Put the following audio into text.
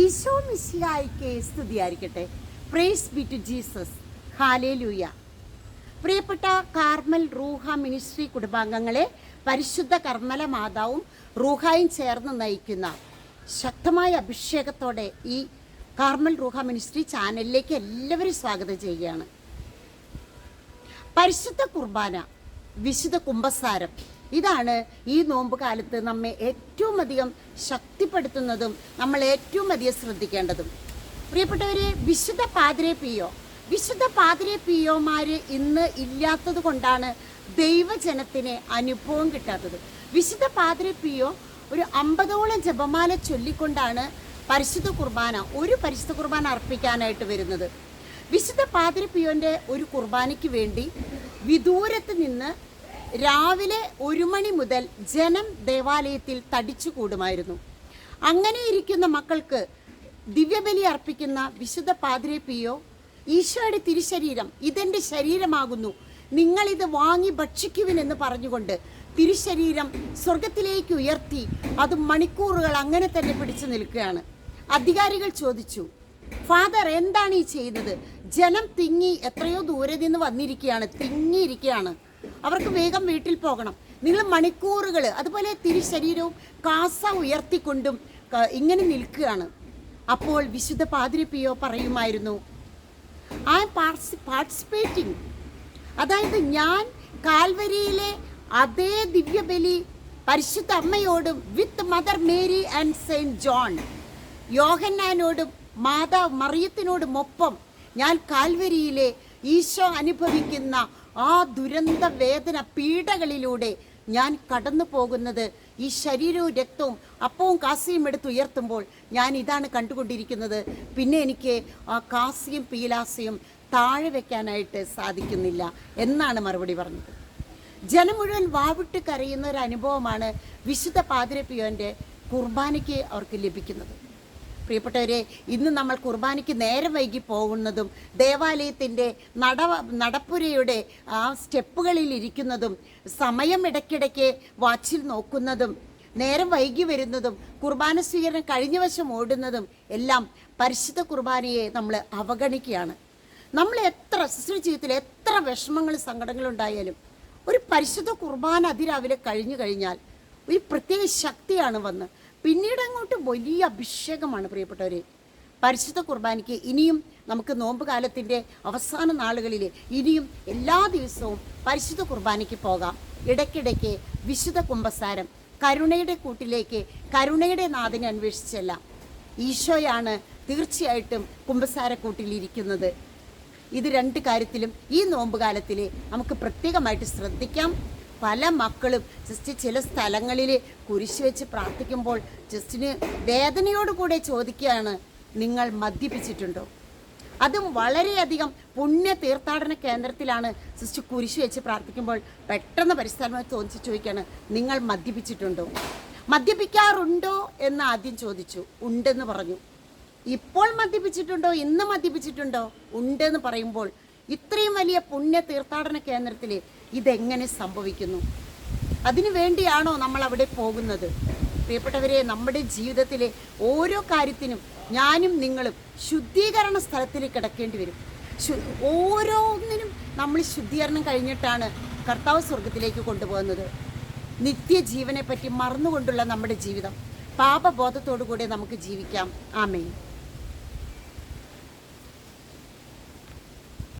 ഈശോ മിശിഹായിക്ക് സ്തുതിയായിരിക്കട്ടെ. Praise be to Jesus hallelujah പ്രിയപ്പെട്ട കാർമൽ റൂഹ മിനിസ്ട്രി കുടുംബാംഗങ്ങളെ പരിശുദ്ധ കർമ്മല മാതാവും റൂഹായും ചേർന്ന് നയിക്കുന്ന ശക്തമായ അഭിഷേകത്തോടെ ഈ കാർമൽ റൂഹ മിനിസ്ട്രി ചാനലിലേക്ക് എല്ലാവരും സ്വാഗതം ചെയ്യുകയാണ്. പരിശുദ്ധ കുർബാന വിശുദ്ധ കുംഭസാരം ഇതാണ് ഈ നോമ്പ് കാലത്ത് നമ്മെ ഏറ്റവും അധികം ശക്തിപ്പെടുത്തുന്നതും നമ്മൾ ഏറ്റവും അധികം ശ്രദ്ധിക്കേണ്ടതും. പ്രിയപ്പെട്ടവരെ വിശുദ്ധ പാതിരെ പിയോ വിശുദ്ധ പാതിരെ പിയോമാര് ഇന്ന് ഇല്ലാത്തത് കൊണ്ടാണ് ദൈവജനത്തിന് അനുഭവം കിട്ടാത്തത്. വിശുദ്ധ പാതിരെ പിയോ ഒരു അമ്പതോളം ജപമാല ചൊല്ലിക്കൊണ്ടാണ് പരിശുദ്ധ കുർബാന ഒരു പരിശുദ്ധ കുർബാന അർപ്പിക്കാനായിട്ട് വരുന്നത്. വിശുദ്ധ പാതിരി പിയോന്റെ ഒരു കുർബാനയ്ക്ക് വേണ്ടി വിദൂരത്ത് നിന്ന് രാവിലെ ഒരു മണി മുതൽ ജനം ദേവാലയത്തിൽ തടിച്ചു കൂടുമായിരുന്നു. അങ്ങനെ ഇരിക്കുന്ന മക്കൾക്ക് ദിവ്യബലി അർപ്പിക്കുന്ന വിശുദ്ധ പാതിരെ പിയോ ഈശോയുടെ തിരുശരീരം ഇതെന്റെ ശരീരമാകുന്നു. നിങ്ങളിത് വാങ്ങി ഭക്ഷിക്കുവിൻ ഭക്ഷിക്കുവിനെന്ന് പറഞ്ഞുകൊണ്ട് തിരുശരീരം സ്വർഗത്തിലേക്ക് ഉയർത്തി അത് മണിക്കൂറുകൾ അങ്ങനെ തന്നെ പിടിച്ചു നിൽക്കുകയാണ്. അധികാരികൾ ചോദിച്ചു ഫാദർ എന്താണ് ഈ ചെയ്തത് ജനം തിങ്ങി എത്രയോ ദൂരെ നിന്ന് വന്നിരിക്കുകയാണ് തിങ്ങിയിരിക്കുകയാണ്. അവർക്ക് വേഗം വീട്ടിൽ പോകണം. നിങ്ങൾ മണിക്കൂറുകൾ അതുപോലെ തിരി ശരീരവും കാസ ഉയർത്തിക്കൊണ്ടും ഇങ്ങനെ നിൽക്കുകയാണ്. അപ്പോൾ വിശുദ്ധ പാതിരിപ്പിയോ പറയുമായിരുന്നു ഐ പാർട്ടിസിപ്പേറ്റിംഗ് അതായത് ഞാൻ കാൽവരിയിലെ അതേ ദിവ്യബലി പരിശുദ്ധ അമ്മയോടും with mother Mary and saint John യോഹന്നാനോടും മാതാവ് മറിയത്തിനോടുമൊപ്പം ഞാൻ കാൽവരിയിലെ ഈശോ അനുഭവിക്കുന്ന ആ ദുരന്ത വേദന പീഡകളിലൂടെ ഞാൻ കടന്നു പോകുന്നത് ഈ ശരീരവും രക്തവും അപ്പവും കാസിയും എടുത്ത് ഉയർത്തുമ്പോൾ ഞാൻ ഇതാണ് കണ്ടുകൊണ്ടിരിക്കുന്നത്. പിന്നെ എനിക്ക് ആ കാസിയും പീലാസയും താഴെ വെക്കാനായിട്ട് സാധിക്കുന്നില്ല എന്നാണ് മറുപടി പറഞ്ഞത്. ജനം മുഴുവൻ വാവിട്ട് കരയുന്ന ഒരു അനുഭവമാണ് വിശുദ്ധ പാതിരപ്പിയോന്റെ കുർബാനയ്ക്ക് അവർക്ക് ലഭിക്കുന്നത്. പ്രിയപ്പെട്ടവരെ ഇന്ന് നമ്മൾ കുർബാനയ്ക്ക് നേരം വൈകി പോകുന്നതും ദേവാലയത്തിന്റെ നട നടപ്പുരയുടെ ആ സ്റ്റെപ്പുകളിൽ ഇരിക്കുന്നതും സമയം ഇടയ്ക്കിടയ്ക്ക് വാച്ചിൽ നോക്കുന്നതും നേരം വൈകി വരുന്നതും കുർബാന സ്വീകരണം കഴിഞ്ഞ വശം ഓടുന്നതും എല്ലാം പരിശുദ്ധ കുർബാനയെ നമ്മൾ അവഗണിക്കുകയാണ്. നമ്മൾ എത്ര സിസ്റ്റർ ജീവിതത്തിൽ എത്ര വിഷമങ്ങളും സങ്കടങ്ങളും ഉണ്ടായാലും ഒരു പരിശുദ്ധ കുർബാന അതിരാവിലെ കഴിഞ്ഞു കഴിഞ്ഞാൽ ഒരു പ്രത്യേക ശക്തിയാണ് വന്ന് പിന്നീട് അങ്ങോട്ട് വലിയ അഭിഷേകമാണ് പ്രിയപ്പെട്ടവരെ. പരിശുദ്ധ കുർബാനയ്ക്ക് ഇനിയും നമുക്ക് നോമ്പ് കാലത്തിന്റെ അവസാന നാളുകളിൽ ഇനിയും എല്ലാ ദിവസവും പരിശുദ്ധ കുർബാനയ്ക്ക് പോകാം. ഇടയ്ക്കിടയ്ക്ക് വിശുദ്ധ കുംഭസാരം കരുണയുടെ കൂട്ടിലേക്ക് കരുണയുടെ നാഥനെ അന്വേഷിച്ചെല്ലാം. ഈശോയാണ് തീർച്ചയായിട്ടും കുംഭസാരക്കൂട്ടിലിരിക്കുന്നത് ഇത് രണ്ട് കാര്യത്തിലും ഈ നോമ്പ് കാലത്തിൽ നമുക്ക് പ്രത്യേകമായിട്ട് ശ്രദ്ധിക്കാം. പല മക്കളും ജസ്റ്റ് ചില സ്ഥലങ്ങളിൽ കുരിശ് വെച്ച് പ്രാർത്ഥിക്കുമ്പോൾ ജസ്റ്റിന് വേദനയോടുകൂടെ ചോദിക്കുകയാണ് നിങ്ങൾ മദ്യപിച്ചിട്ടുണ്ടോ? അതും വളരെയധികം പുണ്യ തീർത്ഥാടന കേന്ദ്രത്തിലാണ് സിസ്റ്റർ കുരിശ് വെച്ച് പ്രാർത്ഥിക്കുമ്പോൾ പെട്ടെന്ന് പരിസ്ഥാനമായി തോന്നിച്ച് ചോദിക്കുകയാണ് നിങ്ങൾ മദ്യപിച്ചിട്ടുണ്ടോ? മദ്യപിക്കാറുണ്ടോ? എന്ന് ആദ്യം ചോദിച്ചു. ഉണ്ടെന്ന് പറഞ്ഞു. ഇപ്പോൾ മദ്യപിച്ചിട്ടുണ്ടോ? ഇന്ന് മദ്യപിച്ചിട്ടുണ്ടോ? ഉണ്ടെന്ന് പറയുമ്പോൾ ഇത്രയും വലിയ പുണ്യ തീർത്ഥാടന കേന്ദ്രത്തിൽ ഇതെങ്ങനെ സംഭവിക്കുന്നു? അതിനു വേണ്ടിയാണോ നമ്മൾ അവിടെ പോകുന്നത്? പ്രിയപ്പെട്ടവരെ നമ്മുടെ ജീവിതത്തിലെ ഓരോ കാര്യത്തിനും ഞാനും നിങ്ങളും ശുദ്ധീകരണ സ്ഥലത്തിൽ കിടക്കേണ്ടി വരും. ഓരോന്നിനും നമ്മൾ ശുദ്ധീകരണം കഴിഞ്ഞിട്ടാണ് കർത്താവ് സ്വർഗത്തിലേക്ക് കൊണ്ടുപോകുന്നത്. നിത്യജീവനെ പറ്റി മറന്നുകൊണ്ടുള്ള നമ്മുടെ ജീവിതം. പാപബോധത്തോടു കൂടെ നമുക്ക് ജീവിക്കാം. ആമേൻ.